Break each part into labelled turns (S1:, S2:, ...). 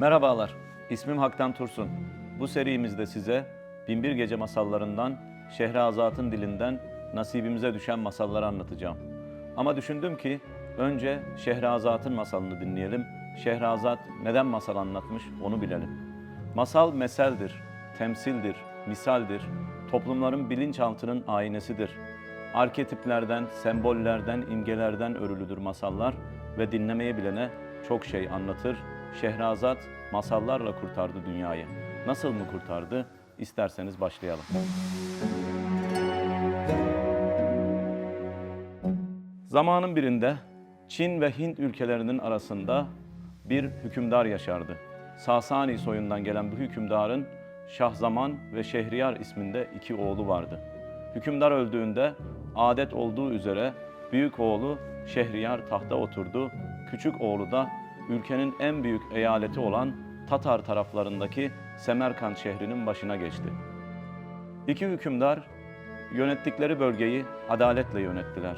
S1: Merhabalar, ismim Haktan Tursun. Bu serimizde size Binbir Gece masallarından, Şehrazat'ın dilinden nasibimize düşen masalları anlatacağım. Ama düşündüm ki önce Şehrazat'ın masalını dinleyelim. Şehrazat neden masal anlatmış onu bilelim. Masal meseldir, temsildir, misaldir, toplumların bilinçaltının aynesidir. Arketiplerden, sembollerden, imgelerden örülüdür masallar ve dinlemeyi bilene çok şey anlatır. Şehrazat masallarla kurtardı dünyayı. Nasıl mı kurtardı? İsterseniz başlayalım. Zamanın birinde Çin ve Hint ülkelerinin arasında bir hükümdar yaşardı. Sasani soyundan gelen bu hükümdarın Şahzaman ve Şehriyar isminde iki oğlu vardı. Hükümdar öldüğünde adet olduğu üzere büyük oğlu Şehriyar tahta oturdu, küçük oğlu da ülkenin en büyük eyaleti olan Tatar taraflarındaki Semerkant şehrinin başına geçti. İki hükümdar yönettikleri bölgeyi adaletle yönettiler.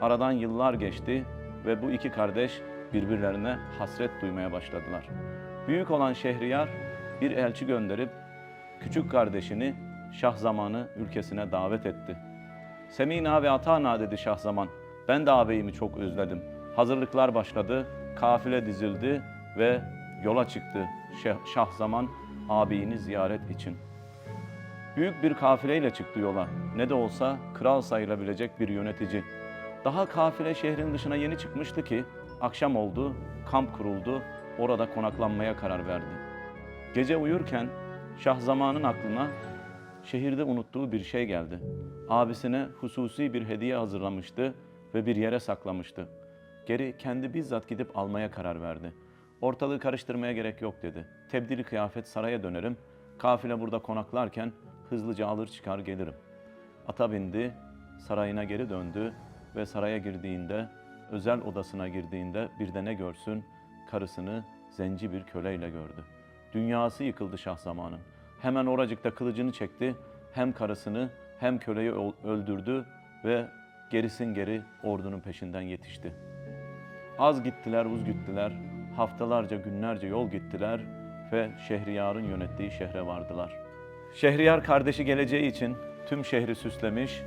S1: Aradan yıllar geçti ve bu iki kardeş birbirlerine hasret duymaya başladılar. Büyük olan Şehriyar bir elçi gönderip küçük kardeşini Şahzaman'ı ülkesine davet etti. Semina ve Atana dedi Şahzaman. Ben de ağabeyimi çok özledim. Hazırlıklar başladı, kafile dizildi ve yola çıktı Şahzaman ağabeyini ziyaret için. Büyük bir kafileyle çıktı yola. Ne de olsa kral sayılabilecek bir yönetici. Daha kafile şehrin dışına yeni çıkmıştı ki akşam oldu, kamp kuruldu, orada konaklanmaya karar verdi. Gece uyurken Şahzaman'ın aklına şehirde unuttuğu bir şey geldi. Abisine hususi bir hediye hazırlamıştı ve bir yere saklamıştı. Geri kendi bizzat gidip almaya karar verdi. Ortalığı karıştırmaya gerek yok dedi. Tebdili kıyafet saraya dönerim. Kafile burada konaklarken hızlıca alır çıkar gelirim. Ata bindi, sarayına geri döndü ve saraya girdiğinde, özel odasına girdiğinde bir de ne görsün? Karısını zenci bir köleyle gördü. Dünyası yıkıldı Şahzaman'ın. Hemen oracıkta kılıcını çekti, hem karısını hem köleyi öl- öldürdü ve gerisin geri ordunun peşinden yetişti. Az gittiler, uz gittiler. Haftalarca, günlerce yol gittiler ve Şehriyar'ın yönettiği şehre vardılar. Şehriyar kardeşi geleceği için tüm şehri süslemiş,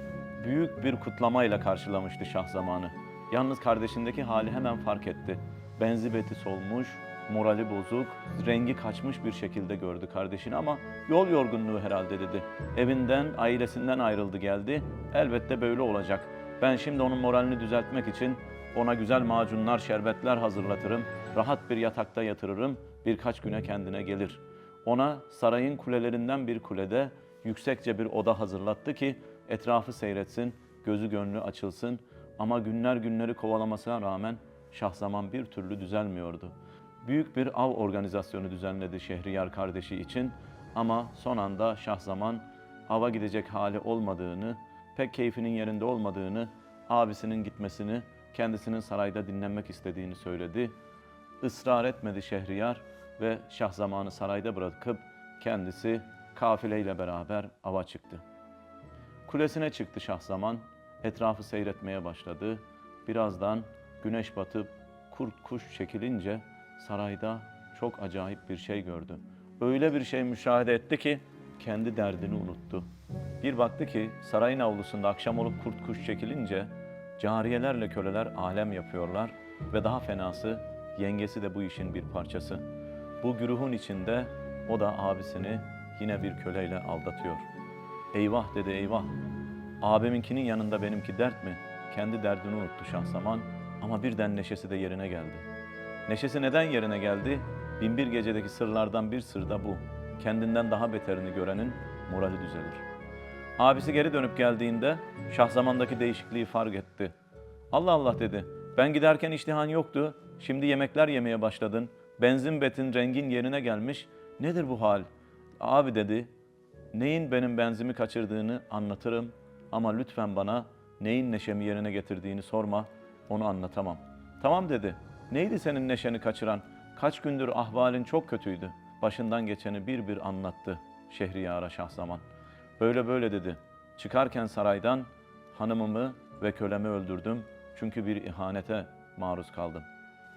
S1: büyük bir kutlamayla karşılamıştı Şahzaman'ı. Yalnız kardeşindeki hali hemen fark etti. Benzi beti solmuş, morali bozuk, rengi kaçmış bir şekilde gördü kardeşini ama yol yorgunluğu herhalde dedi. Evinden, ailesinden ayrıldı geldi. Elbette böyle olacak. Ben şimdi onun moralini düzeltmek için ona güzel macunlar, şerbetler hazırlatırım. Rahat bir yatakta yatırırım. Birkaç güne kendine gelir. Ona sarayın kulelerinden bir kulede yüksekçe bir oda hazırlattı ki etrafı seyretsin, gözü gönlü açılsın. Ama günler günleri kovalamasına rağmen Şahzaman bir türlü düzelmiyordu. Büyük bir av organizasyonu düzenledi Şehriyar kardeşi için ama son anda Şahzaman ava gidecek hali olmadığını, pek keyfinin yerinde olmadığını, abisinin gitmesini, kendisinin sarayda dinlenmek istediğini söyledi. Israr etmedi Şehriyar ve Şahzaman'ı sarayda bırakıp kendisi kafileyle beraber ava çıktı. Kulesine çıktı Şahzaman, etrafı seyretmeye başladı. Birazdan güneş batıp kurt kuş çekilince sarayda çok acayip bir şey gördü. Öyle bir şey müşahede etti ki kendi derdini unuttu. Bir baktı ki sarayın avlusunda akşam olup kurt kuş çekilince cariyelerle köleler alem yapıyorlar ve daha fenası yengesi de bu işin bir parçası. Bu güruhun içinde o da abisini yine bir köleyle aldatıyor. Eyvah dedi eyvah. Abiminkinin yanında benimki dert mi? Kendi derdini unuttu Şahzaman ama birden neşesi de yerine geldi. Neşesi neden yerine geldi? Binbir gecedeki sırlardan bir sır da bu. Kendinden daha beterini görenin morali düzelir. Abisi geri dönüp geldiğinde Şahzaman'daki değişikliği fark etti. Allah Allah dedi. Ben giderken iştihan yoktu. Şimdi yemekler yemeye başladın. Benzin betin rengin yerine gelmiş. Nedir bu hal? Abi dedi. Neyin benim benzimi kaçırdığını anlatırım ama lütfen bana neyin neşemi yerine getirdiğini sorma. Onu anlatamam. Tamam dedi. Neydi senin neşeni kaçıran? Kaç gündür ahvalin çok kötüydü. Başından geçeni bir bir anlattı Şehriyar'a Şahzaman. Böyle böyle dedi. Çıkarken saraydan hanımımı ve kölemi öldürdüm. Çünkü bir ihanete maruz kaldım.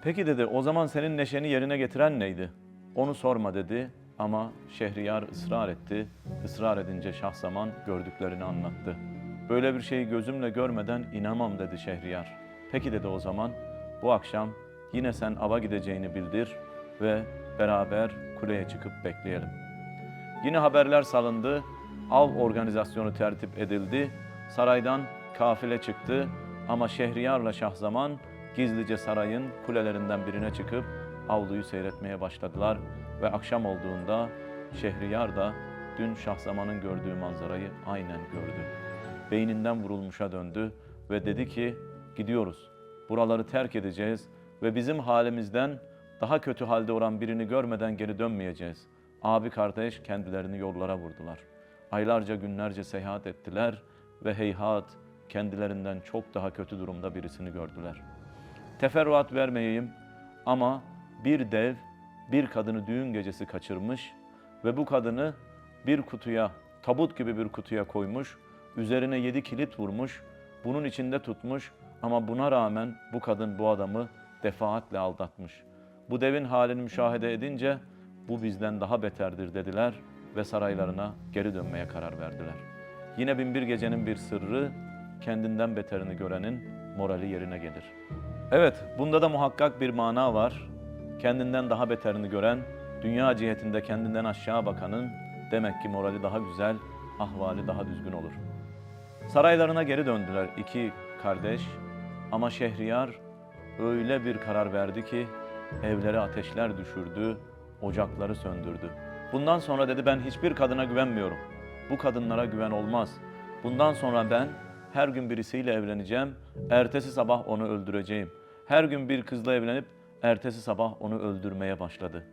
S1: Peki dedi o zaman senin neşeni yerine getiren neydi? Onu sorma dedi ama Şehriyar ısrar etti. Israr edince Şahzaman gördüklerini anlattı. Böyle bir şeyi gözümle görmeden inanmam dedi Şehriyar. Peki dedi o zaman bu akşam yine sen ava gideceğini bildir ve beraber kuleye çıkıp bekleyelim. Yine haberler salındı, av organizasyonu tertip edildi, saraydan kafile çıktı ama Şehriyar'la Şahzaman gizlice sarayın kulelerinden birine çıkıp avluyu seyretmeye başladılar ve akşam olduğunda Şehriyar da dün Şahzaman'ın gördüğü manzarayı aynen gördü. Beyninden vurulmuşa döndü ve dedi ki gidiyoruz. Buraları terk edeceğiz ve bizim halimizden daha kötü halde olan birini görmeden geri dönmeyeceğiz. Abi kardeş kendilerini yollara vurdular. Aylarca günlerce seyahat ettiler ve heyhat kendilerinden çok daha kötü durumda birisini gördüler. Teferruat vermeyeyim ama bir dev bir kadını düğün gecesi kaçırmış ve bu kadını bir kutuya, tabut gibi bir kutuya koymuş, üzerine yedi kilit vurmuş, bunun içinde tutmuş ama buna rağmen bu kadın bu adamı defaatle aldatmış. Bu devin halini müşahede edince bu bizden daha beterdir dediler ve saraylarına geri dönmeye karar verdiler. Yine binbir gecenin bir sırrı kendinden beterini görenin morali yerine gelir. Evet, bunda da muhakkak bir mana var. Kendinden daha beterini gören, dünya cihetinde kendinden aşağı bakanın demek ki morali daha güzel, ahvali daha düzgün olur. Saraylarına geri döndüler iki kardeş ama Şehriyar öyle bir karar verdi ki evlere ateşler düşürdü, ocakları söndürdü. Bundan sonra dedi ben hiçbir kadına güvenmiyorum. Bu kadınlara güven olmaz. Bundan sonra ben her gün birisiyle evleneceğim, ertesi sabah onu öldüreceğim. Her gün bir kızla evlenip ertesi sabah onu öldürmeye başladı.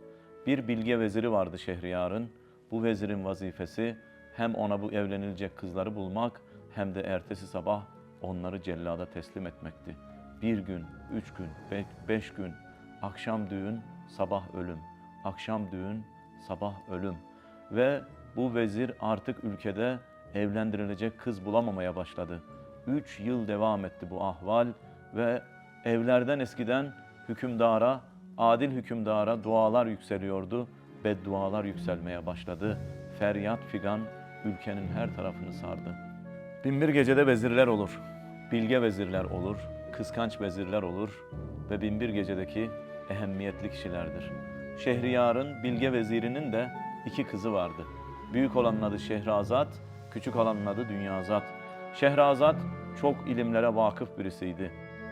S1: Bir bilge veziri vardı Şehriyar'ın. Bu vezirin vazifesi hem ona bu evlenilecek kızları bulmak hem de ertesi sabah onları cellada teslim etmekti. Bir gün, üç gün, be- beş gün, akşam düğün, sabah ölüm, akşam düğün, sabah ölüm. Ve bu vezir artık ülkede evlendirilecek kız bulamamaya başladı. Üç yıl devam etti bu ahval ve evlerden eskiden hükümdara, adil hükümdara dualar yükseliyordu, beddualar yükselmeye başladı. Feryat figan ülkenin her tarafını sardı. Binbir gecede vezirler olur, bilge vezirler olur, kıskanç vezirler olur ve binbir gecedeki ehemmiyetli kişilerdir. Şehriyar'ın bilge vezirinin de iki kızı vardı. Büyük olanın adı Şehrazat, küçük olanın adı Dünyazat. Şehrazat çok ilimlere vakıf birisiydi.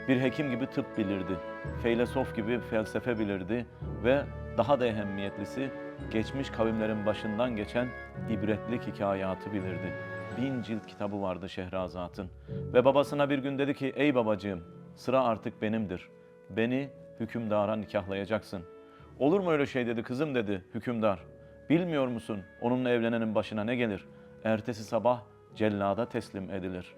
S1: Bir hekim gibi tıp bilirdi, feylesof gibi felsefe bilirdi ve daha da ehemmiyetlisi geçmiş kavimlerin başından geçen ibretlik hikayatı bilirdi. Bin cilt kitabı vardı Şehrazat'ın. Ve babasına bir gün dedi ki, ey babacığım sıra artık benimdir. Beni hükümdara nikahlayacaksın. Olur mu öyle şey dedi kızım dedi hükümdar. Bilmiyor musun onunla evlenenin başına ne gelir? Ertesi sabah cellada teslim edilir.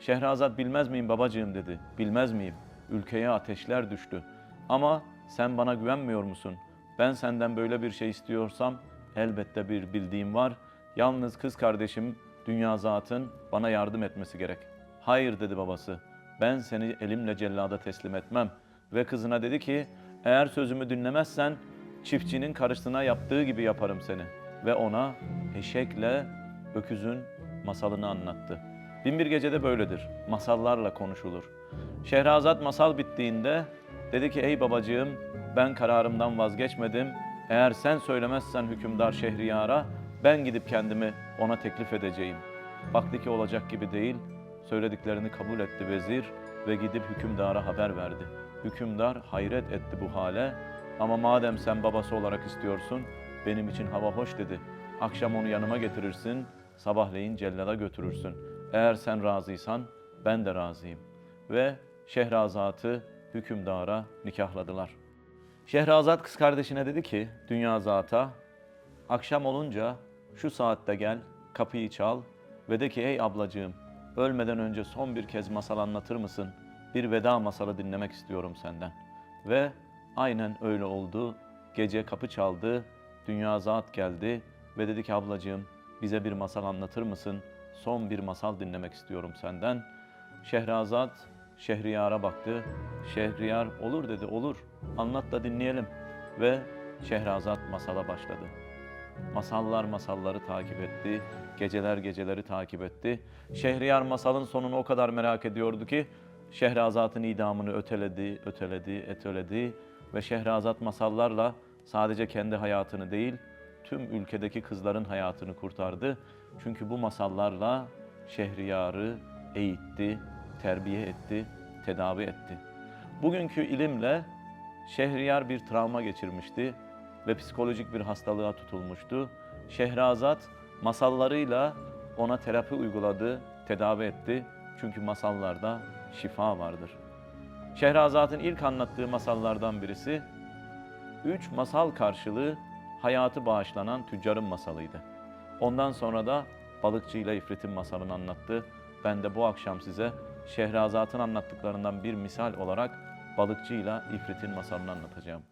S1: Şehrazat bilmez miyim babacığım dedi. Bilmez miyim? Ülkeye ateşler düştü. Ama sen bana güvenmiyor musun? Ben senden böyle bir şey istiyorsam elbette bir bildiğim var. Yalnız kız kardeşim dünya zatın bana yardım etmesi gerek. Hayır dedi babası. Ben seni elimle cellada teslim etmem. Ve kızına dedi ki eğer sözümü dinlemezsen çiftçinin karısına yaptığı gibi yaparım seni. Ve ona eşekle öküzün masalını anlattı. Binbir gecede böyledir. Masallarla konuşulur. Şehrazat masal bittiğinde dedi ki ey babacığım ben kararımdan vazgeçmedim. Eğer sen söylemezsen hükümdar Şehriyar'a ben gidip kendimi ona teklif edeceğim. Baktı ki olacak gibi değil. Söylediklerini kabul etti vezir ve gidip hükümdara haber verdi. Hükümdar hayret etti bu hale ama madem sen babası olarak istiyorsun benim için hava hoş dedi. Akşam onu yanıma getirirsin, sabahleyin cellada götürürsün. Eğer sen razıysan ben de razıyım. Ve Şehrazat'ı hükümdara nikahladılar. Şehrazat kız kardeşine dedi ki dünya zata akşam olunca şu saatte gel kapıyı çal ve de ki ey ablacığım ölmeden önce son bir kez masal anlatır mısın? Bir veda masalı dinlemek istiyorum senden. Ve aynen öyle oldu. Gece kapı çaldı, dünya zat geldi ve dedi ki ablacığım bize bir masal anlatır mısın? Son bir masal dinlemek istiyorum senden. Şehrazat Şehriyar'a baktı. Şehriyar olur dedi olur anlat da dinleyelim. Ve Şehrazat masala başladı. Masallar masalları takip etti, geceler geceleri takip etti. Şehriyar masalın sonunu o kadar merak ediyordu ki Şehrazat'ın idamını öteledi, öteledi, öteledi ve Şehrazat masallarla sadece kendi hayatını değil, tüm ülkedeki kızların hayatını kurtardı. Çünkü bu masallarla Şehriyar'ı eğitti, terbiye etti, tedavi etti. Bugünkü ilimle Şehriyar bir travma geçirmişti ve psikolojik bir hastalığa tutulmuştu. Şehrazat masallarıyla ona terapi uyguladı, tedavi etti. Çünkü masallarda şifa vardır. Şehrazat'ın ilk anlattığı masallardan birisi, üç masal karşılığı hayatı bağışlanan tüccarın masalıydı. Ondan sonra da balıkçıyla ifritin masalını anlattı. Ben de bu akşam size Şehrazat'ın anlattıklarından bir misal olarak balıkçıyla ifritin masalını anlatacağım.